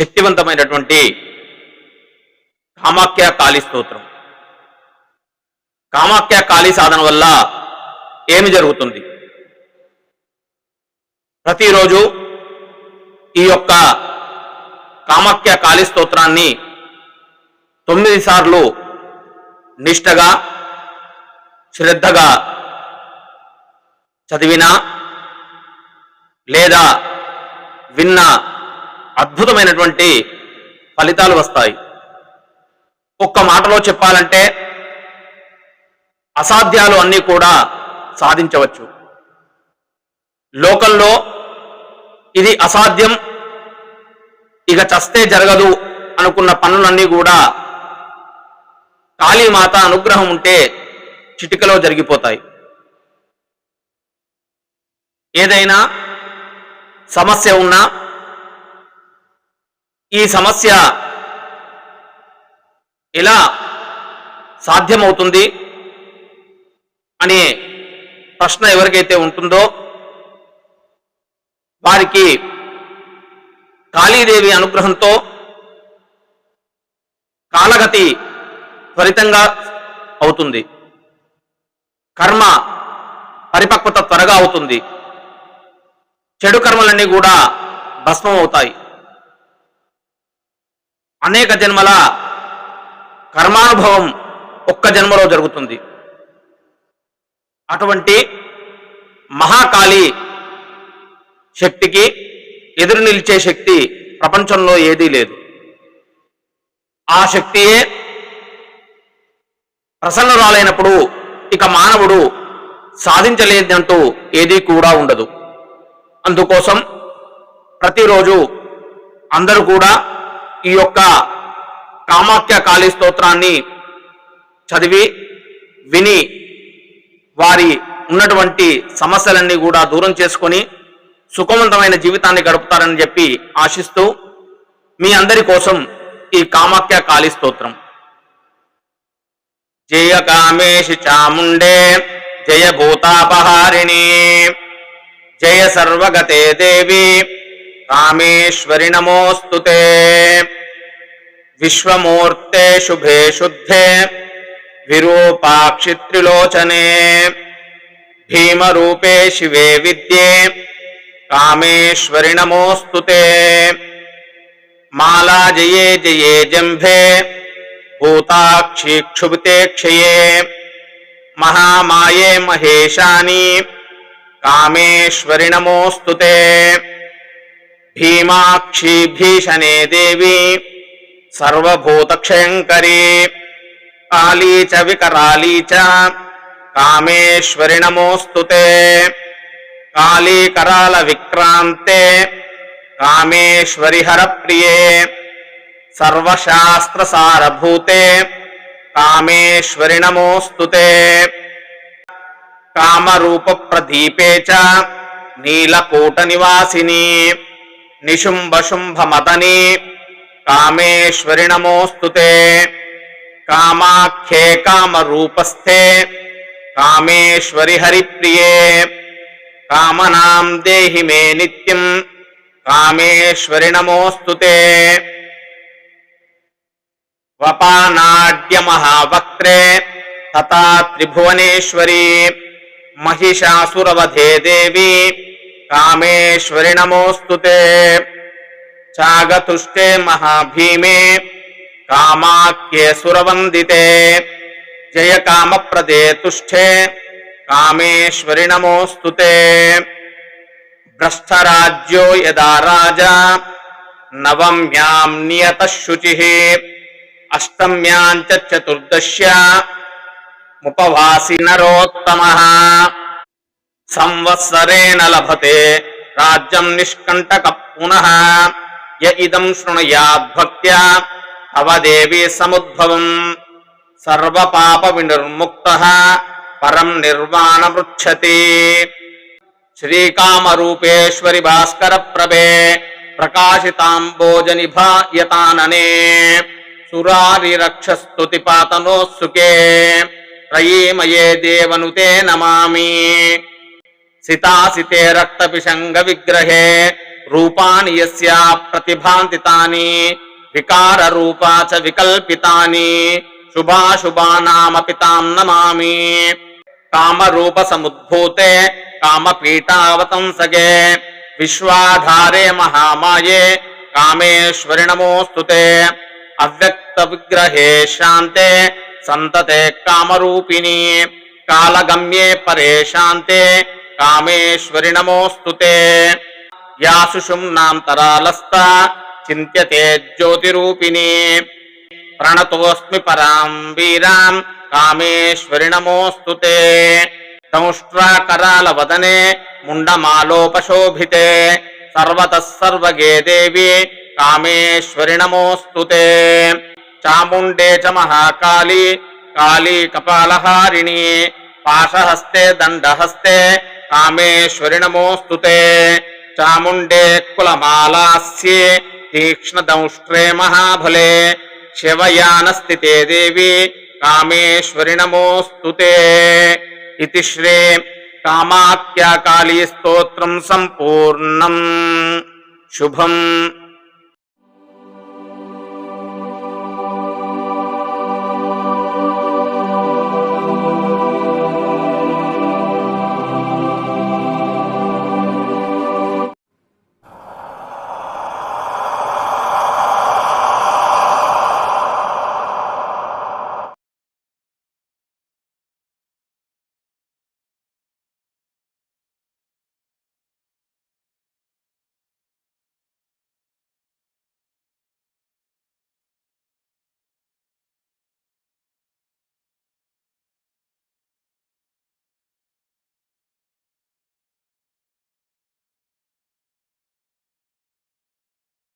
శక్తివంతమైనటువంటి కామాఖ్య కాళీ స్తోత్రం. కామాఖ్య కాళీ సాధన వల్ల ఏమి జరుగుతుంది? ప్రతిరోజు ఈ యొక్క కామాఖ్య కాళీ స్తోత్రాన్ని తొమ్మిది సార్లు నిష్టగా శ్రద్ధగా చదివినా లేదా విన్న అద్భుతమైనటువంటి ఫలితాలు వస్తాయి. ఒక్క మాటలో చెప్పాలంటే అసాధ్యాలు అన్నీ కూడా సాధించవచ్చు. లోకంలో ఇది అసాధ్యం ఇక చస్తే జరగదు అనుకున్న పనులన్నీ కూడా కాళీమాత అనుగ్రహం ఉంటే చిటికలో జరిగిపోతాయి. ఏదైనా సమస్య ఉన్నా ఈ సమస్య ఎలా సాధ్యమవుతుంది అనే ప్రశ్న ఎవరికైతే ఉంటుందో వారికి కాళీదేవి అనుగ్రహంతో కాలగతి త్వరితంగా అవుతుంది. కర్మ పరిపక్వత త్వరగా అవుతుంది. చెడు కర్మలన్నీ కూడా భస్మం అవుతాయి అనేక జన్మల కర్మానుభవం ఒక్క జన్మలో జరుగుతుంది. అటువంటి మహాకాళి శక్తికి ఎదురు నిలిచే శక్తి ప్రపంచంలో ఏదీ లేదు. ఆ శక్తియే ప్రసన్నురాలైనప్పుడు ఇక మానవుడు సాధించలేదంటూ ఏదీ కూడా ఉండదు. అందుకోసం ప్రతిరోజు అందరూ కూడా ఈ యొక్క కామాఖ్య కాళీ స్తోత్రాన్ని చదివి విని వారి ఉన్నటువంటి సమస్యలన్నీ కూడా దూరం చేసుకొని సుఖవంతమైన జీవితాన్ని గడుపుతారని చెప్పి ఆశిస్తూ మీ అందరి కోసం ఈ కామాఖ్య కాళీ స్తోత్రం. జయ కామేశి చాముండే జయ భూతాపహారిణి జయ సర్వగతే దేవి कामेश्वरी नमोस्तु ते। विश्वमूर्ते शुभे शुद्धे। विरूपाक्षि त्रिलोचने। भीम रूपे शिवे विद्ये। कामेश्वरी नमोस्तु ते। माला जये जये जंभे भूताक्षी क्षुभते क्षये। महामाये महेशानी। कामेश्वरी नमोस्तु ते। భీమాక్షి భీషణే దేవి సర్వభూతక్షయంకరీ కాళీ చ వికరాళీ చ కామేశ్వరి నమోస్తు కాళీకరాల విక్రాంతే కామేశ్వరి హరప్రియే సర్వశాస్త్ర సారభూతే కామేశ్వరి నమోస్తు కామరూప ప్రదీపే చ నీలకూట నివాసిని. निशुंभ शुंभ मदनी कामेश्वरी नमोस्तुते कामाख्ये काम कामरूपस्थे। कामेश्वरि हरिप्रिये कामनाम देहि मे नित्यम्। कामेश्वरी नमोस्तुते वपानाड्य महावक्त्रे तथा त्रिभुवनेश्वरी। महिषासुरवधे देवी। कामेश्वरी नमोस्तुते चागतुष्टे महाभीमे कामाक्ये सुरवंदिते जय कामप्रदे तुष्ठे कामेश्वरि नमोऽस्तु ते। भ्रष्टराज्यो यदा राजा, नवम्यां नियत शुचि अष्टम्यां चतुर्दश्या, मुपवासी नरोत्तमः। संवत्सरे न लभते। राज्यम निष्कंटक पुनः। य इदम शृणुयाद भक्त्या। तव देवी समुद्भव सर्व पाप विनिर्मुक्त परम निर्वाण पृछति श्री काम रूपेश्वरी भास्कर प्रभे सर्वपापविनिर्मुक्तः। परं निर्वाणमृच्छति। श्रीकामरूपेश्वरि भास्करप्रभे। प्रकाशिताम्बोजनिभायतानने सुरारिरक्षस्तुतिपातनोत्सुके प्रयीमये देवनुते नमामि। सितासिते रक्तपिशङ्गविग्रहे रूपाणि यस्या प्रतिभान्तितानि, विकाररूपा च विकल्पितानि शुभाशुभानामपि ताम् नमामि विश्वाधारे महामाये, कामेश्वरि नमोस्तुते अव्यक्त विग्रहे शांते संतते कामरूपिणी, कालगम्ये परे शांते విగ్రహే శాంతే సంతతే కామరూపిణి కామేశ్వరి నమోస్తుతే యాసుషుమ్నాంతరాలస్త చింత్యతే జ్యోతిరూపిణి ప్రణతోస్మి పరాం వీరాం కామేశ్వరి నమోస్తుతే సంష్ట్రాకరాల వదనే ముండమాలోపశోభితే సర్వతః సర్వగే దేవి కామేశ్వరి నమోస్తుతే చాముండే చ మహాకాళి కాళీ కపాలహారిణి పాశహస్తే దండహస్తే कामेश्वरि नमोऽस्तु ते। चामुण्डे कुलमालास्ये महाभले महाफले शिवयानस्थिते देवी कामेश्वरि नमोऽस्तु ते। इति श्री कामाख्याकालीस्तोत्रम् सम्पूर्णम्। शुभम।